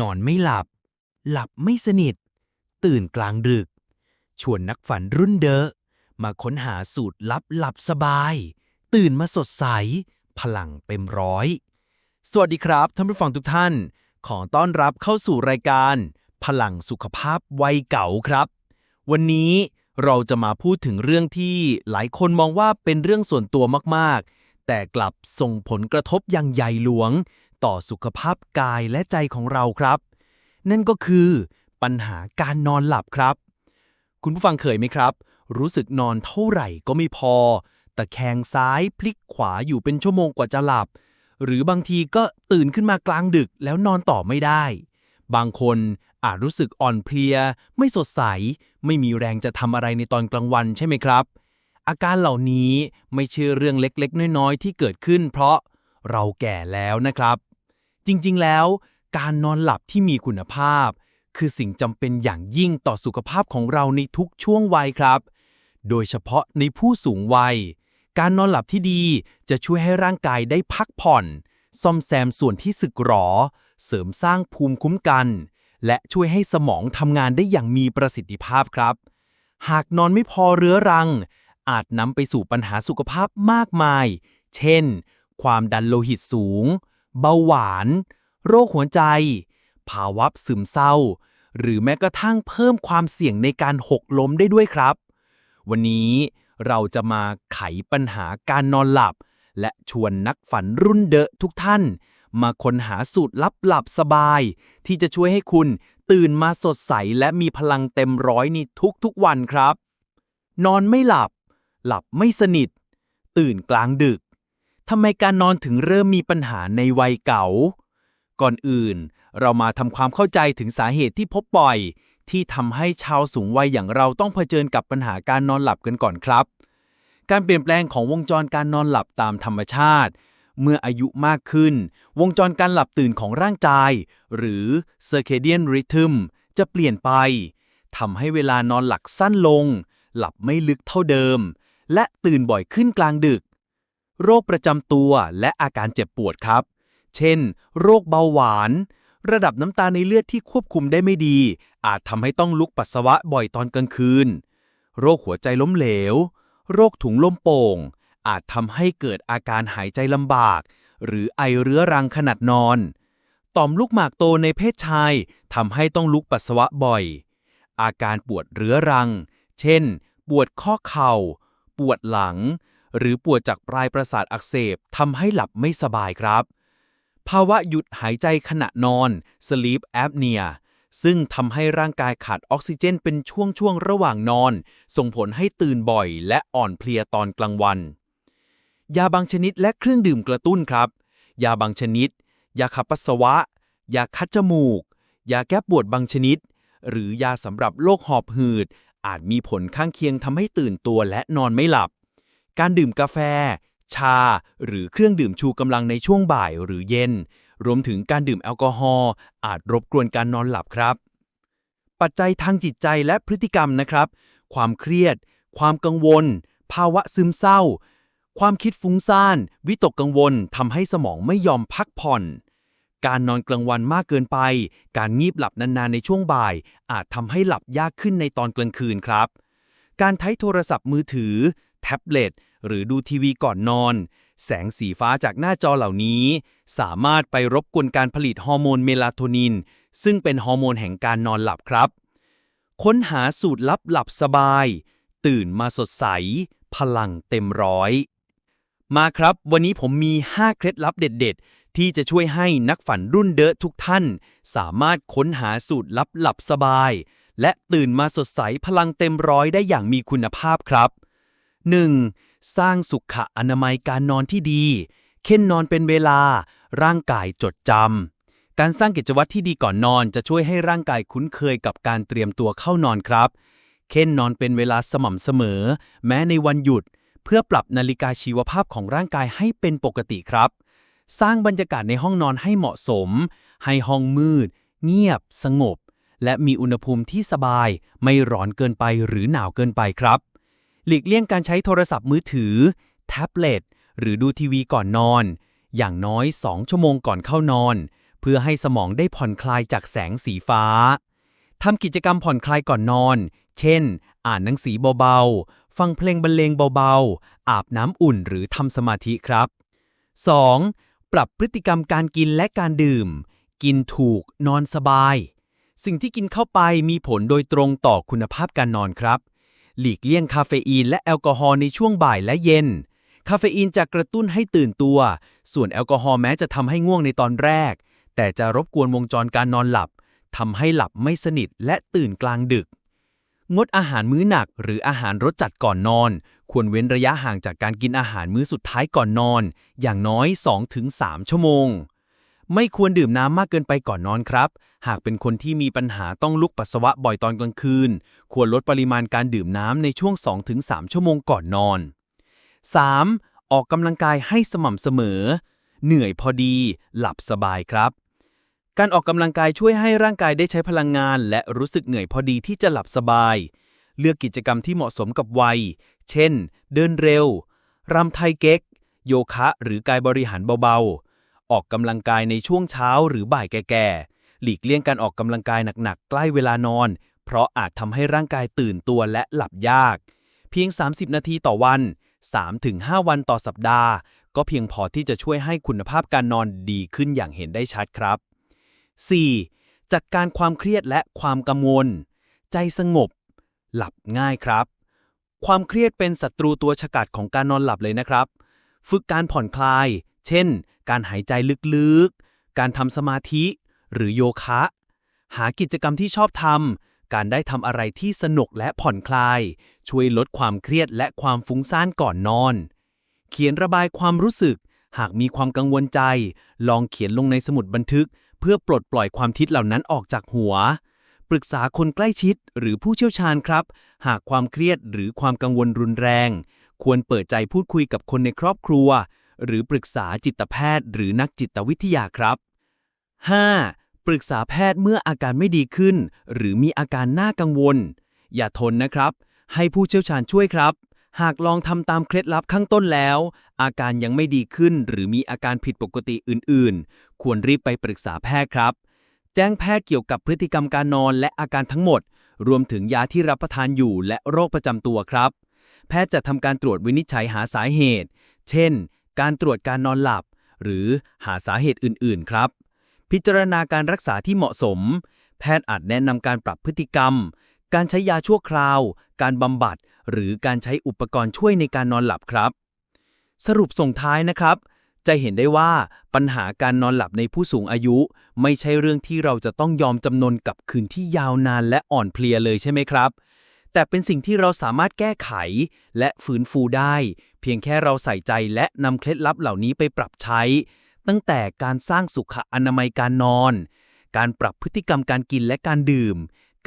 นอนไม่หลับ หลับไม่สนิท ตื่นกลางดึก ชวนนักฝันรุ่นเดอะมาค้นหาสูตรลับหลับสบาย ตื่นมาสดใส พลังเต็มร้อย สวัสดีครับท่านผู้ฟังทุกท่าน ขอต้อนรับเข้าสู่รายการ พลังสุขภาพวัยเก่าครับ วันนี้เราจะมาพูดถึงเรื่องที่หลายคนมองว่าเป็นเรื่องส่วนตัวมากๆ แต่กลับส่งผลกระทบอย่างใหญ่หลวง ต่อสุขภาพกายและใจของเราครับ นั่นก็คือปัญหาการนอนหลับครับ คุณผู้ฟังเคยไหมครับ รู้สึกนอนเท่าไหร่ก็ไม่พอ ตะแคงซ้ายพลิกขวาอยู่เป็นชั่วโมงกว่าจะหลับ หรือบางทีก็ตื่นขึ้นมากลางดึกแล้วนอนต่อไม่ได้ บางคนอาจรู้สึกอ่อนเพลีย ไม่สดใส ไม่มีแรงจะทำอะไรในตอนกลางวันใช่ไหมครับ อาการเหล่านี้ไม่ใช่เรื่องเล็กๆ น้อยๆ ที่เกิดขึ้น เพราะเราแก่แล้วนะครับ จริงๆ แล้ว การนอนหลับที่มีคุณภาพ คือสิ่งจำเป็นอย่างยิ่งต่อสุขภาพของเราในทุกช่วงวัยครับ โดยเฉพาะในผู้สูงวัย การนอนหลับที่ดีจะช่วยให้ร่างกายได้พักผ่อน ซ่อมแซมส่วนที่สึกหรอ เสริมสร้างภูมิคุ้มกัน และช่วยให้สมองทำงานได้อย่างมีประสิทธิภาพครับ หากนอนไม่พอเรื้อรัง อาจนำไปสู่ปัญหาสุขภาพมากมาย เช่น ความดันโลหิตสูง เบาหวาน โรคหัวใจ ภาวะซึมเศร้า หรือแม้กระทั่งเพิ่มความเสี่ยงในการหกล้มได้ด้วยครับ วันนี้เราจะมาไขปัญหาการนอนหลับ และชวนนักฝันรุ่นเดอะทุกท่าน มาค้นหาสูตรลับหลับสบาย ที่จะช่วยให้คุณตื่นมาสดใสและมีพลังเต็มร้อยในทุกๆวันครับ นอนไม่หลับ หลับไม่สนิท ตื่นกลางดึก ทำไมการนอนถึงเริ่มมีปัญหาในวัยเก่า ก่อนอื่น เรามาทำความเข้าใจถึงสาเหตุที่พบบ่อย ที่ทำให้ชาวสูงวัยอย่างเราต้องเผชิญกับปัญหาการนอนหลับกันก่อนครับ การเปลี่ยนแปลงของวงจรการนอนหลับตามธรรมชาติ เมื่ออายุมากขึ้น วงจรการหลับตื่นของร่างกาย หรือ circadian rhythm จะเปลี่ยนไปทำให้เวลานอนหลักสั้นลง หลับไม่ลึกเท่าเดิม และตื่นบ่อยขึ้นกลางดึก โรคประจำตัวและอาการเจ็บปวดครับ เช่น โรคเบาหวาน ระดับน้ำตาในเลือดที่ควบคุมได้ไม่ดี อาจทำให้ต้องลุกปัสสาวะบ่อยตอนกลางคืน โรคหัวใจล้มเหลว โรคถุงลมโป่ง อาจทำให้เกิดอาการหายใจลำบาก หรือไอเรื้อรังขนาดนอน ต่อมลูกหมากโตในเพศชายทำให้ต้องลุกปัสสาวะบ่อย อาการปวดเรื้อรัง เช่น ปวดข้อเข่า ปวดหลัง หรือปวดจากปลายประสาทอักเสบทำให้หลับไม่สบายครับ ภาวะหยุดหายใจขณะนอน sleep apnea ซึ่งทำให้ร่างกายขาดออกซิเจนเป็นช่วงๆระหว่างนอน ส่งผลให้ตื่นบ่อยและอ่อนเพลียตอนกลางวัน ยาบางชนิดและเครื่องดื่มกระตุ้นครับ ยาบางชนิด ยาขับปัสสาวะ ยาคัดจมูก ยาแก้ปวดบางชนิด หรือยาสำหรับโรคหอบหืด อาจมีผลข้างเคียงทำให้ตื่นตัวและนอนไม่หลับ การดื่มกาแฟ ชา หรือเครื่องดื่มชูกำลังในช่วงบ่ายหรือเย็น รวมถึงการดื่มแอลกอฮอล์อาจรบกวนการนอนหลับครับ ปัจจัยทางจิตใจและพฤติกรรมนะครับ ความเครียด ความกังวล ภาวะซึมเศร้า ความคิดฟุ้งซ่าน วิตกกังวลทำให้สมองไม่ยอมพักผ่อนการนอนกลางวันมากเกินไป การงีบหลับนานๆในช่วงบ่าย อาจทำให้หลับยากขึ้นในตอนกลางคืนครับ การใช้โทรศัพท์มือถือ แท็บเล็ต หรือดูทีวีก่อนนอน แสงสีฟ้าจากหน้าจอเหล่านี้ สามารถไปรบกวนการผลิตฮอร์โมนเมลาโทนิน ซึ่งเป็นฮอร์โมนแห่งการนอนหลับครับ ค้นหาสูตรลับหลับสบาย ตื่นมาสดใส พลังเต็มร้อย มาครับ วันนี้ผมมี 5 เคล็ดลับเด็ด ๆ ที่จะช่วยให้นักฝันรุ่นเดอะทุกท่าน สามารถค้นหาสูตรลับหลับสบายและตื่นมาสดใสพลังเต็มร้อยได้อย่างมีคุณภาพครับ 1. สร้างสุขอนามัยการนอนที่ดีเค้นนอนเป็นเวลา ร่างกายจดจำ การสร้างกิจวัตรที่ดีก่อนนอนจะช่วยให้ร่างกายคุ้นเคยกับการเตรียมตัวเข้านอนครับเค้นนอนเป็นเวลาสม่ำเสมอ แม้ในวันหยุด เพื่อปรับนาฬิกาชีวภาพของร่างกายให้เป็นปกติครับ สร้างบรรยากาศในห้องนอนให้เหมาะสม ให้ห้องมืด เงียบ สงบ และมีอุณหภูมิที่สบาย ไม่ร้อนเกินไปหรือหนาวเกินไปครับ หลีกเลี่ยงการใช้โทรศัพท์มือถือ แท็บเล็ต หรือดูทีวีก่อนนอน อย่างน้อย 2 ชั่วโมงก่อนเข้านอน เพื่อให้สมองได้ผ่อนคลายจากแสงสีฟ้าทำกิจกรรมผ่อนคลายก่อนนอน เช่น อ่านหนังสือเบาๆ ฟังเพลงบรรเลงเบาๆ อาบน้ำอุ่นหรือทำสมาธิครับ 2. ปรับพฤติกรรมการกินและการดื่ม กินถูก นอนสบาย สิ่งที่กินเข้าไปมีผลโดยตรงต่อคุณภาพการนอนครับ หลีกเลี่ยงคาเฟอีนและแอลกอฮอล์ในช่วงบ่ายและเย็น คาเฟอีนจะกระตุ้นให้ตื่นตัว ส่วนแอลกอฮอล์แม้จะทำให้ง่วงในตอนแรก แต่จะรบกวนวงจรการนอนหลับทำให้หลับไม่สนิทและตื่นกลางดึก งดอาหารมื้อหนักหรืออาหารรสจัดก่อนนอน ควรเว้นระยะห่างจากการกินอาหารมื้อสุดท้ายก่อนนอน อย่างน้อย 2-3 ชั่วโมง ไม่ควรดื่มน้ำมากเกินไปก่อนนอนครับ หากเป็นคนที่มีปัญหาต้องลุกปัสสาวะบ่อยตอนกลางคืน ควรลดปริมาณการดื่มน้ำในช่วง 2-3 ชั่วโมงก่อนนอน 3. ออกกำลังกายให้สม่ำเสมอ เหนื่อยพอดี หลับสบายครับ การออกกำลังกายช่วยให้ร่างกายได้ใช้พลังงาน และรู้สึกเหนื่อยพอดีที่จะหลับสบาย เลือกกิจกรรมที่เหมาะสมกับวัย เช่น เดินเร็วรำไทยเก๊ก โยคะ หรือกายบริหารเบาๆ ออกกำลังกายในช่วงเช้าหรือบ่ายแก่ๆ หลีกเลี่ยงการออกกำลังกายหนักๆ ใกล้เวลานอน เพราะอาจทำให้ร่างกายตื่นตัวและหลับยาก เพียง 30 นาทีต่อวัน 3-5 วันต่อสัปดาห์ ก็เพียงพอที่จะช่วยให้คุณภาพการนอนดีขึ้นอย่างเห็นได้ชัดครับ 4. จัดการความเครียดและความกังวล ใจสงบ หลับง่ายครับ ความเครียดเป็นศัตรูตัวฉกาจของการนอนหลับเลยนะครับ ฝึกการผ่อนคลาย เช่น การหายใจลึกๆ การทำสมาธิหรือโยคะ หากิจกรรมที่ชอบทำ การได้ทำอะไรที่สนุกและผ่อนคลาย ช่วยลดความเครียดและความฟุ้งซ่านก่อนนอน เขียนระบายความรู้สึก หากมีความกังวลใจ ลองเขียนลงในสมุดบันทึก เพื่อปลดปล่อยความคิดเหล่านั้นออกจากหัว ปรึกษาคนใกล้ชิดหรือผู้เชี่ยวชาญครับ หากความเครียดหรือความกังวลรุนแรง ควรเปิดใจพูดคุยกับคนในครอบครัว หรือปรึกษาจิตแพทย์ หรือนักจิตวิทยาครับ 5. ปรึกษาแพทย์เมื่ออาการไม่ดีขึ้น หรือมีอาการน่ากังวล อย่าทนนะครับ ให้ผู้เชี่ยวชาญช่วยครับ หากลองทำตามเคล็ดลับข้างต้นแล้ว อาการยังไม่ดีขึ้น หรือมีอาการผิดปกติอื่น ๆ ควรรีบไปปรึกษาแพทย์ครับ แจ้งแพทย์เกี่ยวกับพฤติกรรมการนอนและอาการทั้งหมด รวมถึงยาที่รับประทานอยู่และโรคประจำตัวครับ แพทย์จะทำการตรวจวินิจฉัยหาสาเหตุ เช่น การตรวจการนอนหลับ หรือหาสาเหตุอื่น ๆ ครับ พิจารณาการรักษาที่เหมาะสม แพทย์อาจแนะนำการปรับพฤติกรรม การใช้ยาชั่วคราว การบำบัด หรือการใช้อุปกรณ์ช่วยในการนอนหลับครับ สรุปส่งท้ายนะครับ จะเห็นได้ว่าปัญหาการนอนหลับในผู้สูงอายุ ไม่ใช่เรื่องที่เราจะต้องยอมจำนนกับคืนที่ยาวนานและอ่อนเพลียเลยใช่ไหมครับ แต่เป็นสิ่งที่เราสามารถแก้ไข และฟื้นฟูได้ เพียงแค่เราใส่ใจและนำเคล็ดลับเหล่านี้ไปปรับใช้ ตั้งแต่การสร้างสุขอนามัยการนอน การปรับพฤติกรรมการกินและการดื่ม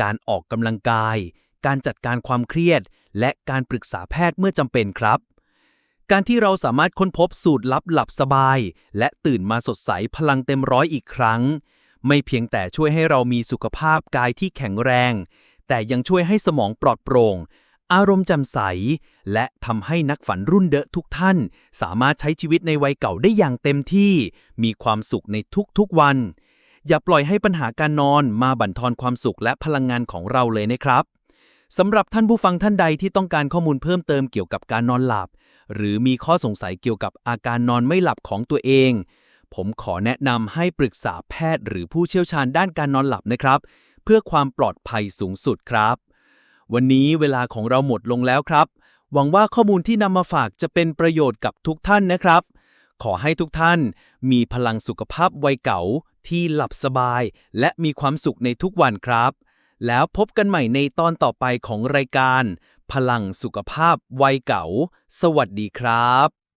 การออกกำลังกาย การจัดการความเครียด และการปรึกษาแพทย์เมื่อจำเป็นครับ การที่เราสามารถค้นพบสูตรลับหลับสบาย และตื่นมาสดใสพลังเต็มร้อยอีกครั้ง ไม่เพียงแต่ช่วยให้เรามีสุขภาพกายที่แข็งแรง แต่ยังช่วยให้สมองปลอดโปร่ง อารมณ์จ่มใส และทำให้นักฝันรุ่นเดอะทุกท่าน สามารถใช้ชีวิตในวัยเก่าได้อย่างเต็มที่ มีความสุขในทุกๆวัน อย่าปล่อยให้ปัญหาการนอนมาบั่นทอนความสุขและพลังงานของเราเลยนะครับสำหรับท่านผู้ฟังท่านใดที่ต้องการข้อมูลเพิ่มเติมเกี่ยวกับการนอนหลับ หรือมีข้อสงสัยเกี่ยวกับอาการนอนไม่หลับของตัวเอง ผมขอแนะนำให้ปรึกษาแพทย์หรือผู้เชี่ยวชาญด้านการนอนหลับนะครับ เพื่อความปลอดภัยสูงสุดครับ วันนี้เวลาของเราหมดลงแล้วครับ หวังว่าข้อมูลที่นำมาฝากจะเป็นประโยชน์กับทุกท่านนะครับ ขอให้ทุกท่านมีพลังสุขภาพวัยเก่าที่หลับสบาย และมีความสุขในทุกวันครับ แล้วพบกันใหม่ในตอนต่อไปของรายการ พลังสุขภาพวัยเก่า สวัสดีครับ